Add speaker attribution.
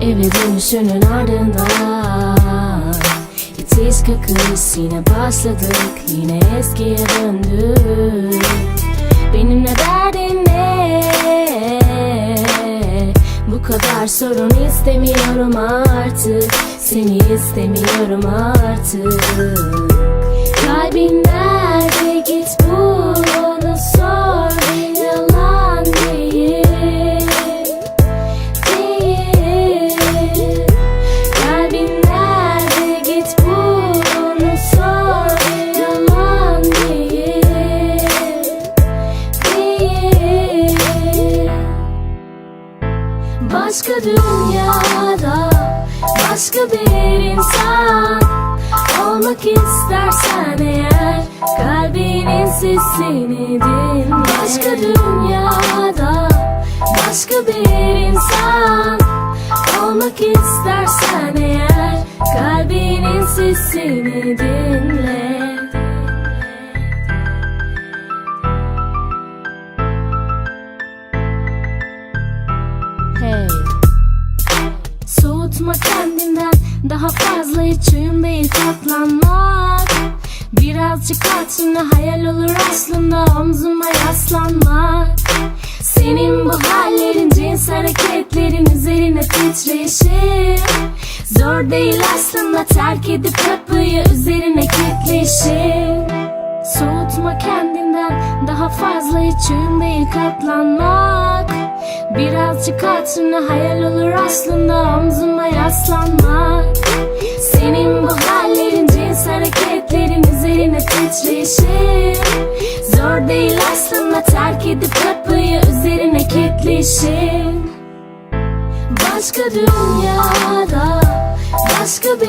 Speaker 1: dönüşünün ardından İtiş kakış yine başladık Yine eskiye döndük Benimle derdin ne? Bu kadar sorun istemiyorum artık Seni istemiyorum artık Kalbin Başka dünyada Başka bir insan Olmak istersen eğer Kalbinin sesini dinle. Başka dünyada Başka bir insan Olmak istersen eğer Kalbinin sesini dinle Soğutma kendinden daha fazla içim değil katlanmak Birazcık hatırına hayal olur aslında omzuma yaslanmak. Senin bu hallerin cins hareketlerin üzerine titreşim Zor değil aslında terk edip kapıyı üzerine kilitleşim Soğutma kendinden daha fazla içim değil katlanmak Birazcık hatırına hayal olur aslında omzuma Senin bu hallerin cins üzerine titreşim Zor değil aslında terk edip kapıyı üzerine kilitleşim Başka dünyada Başka bir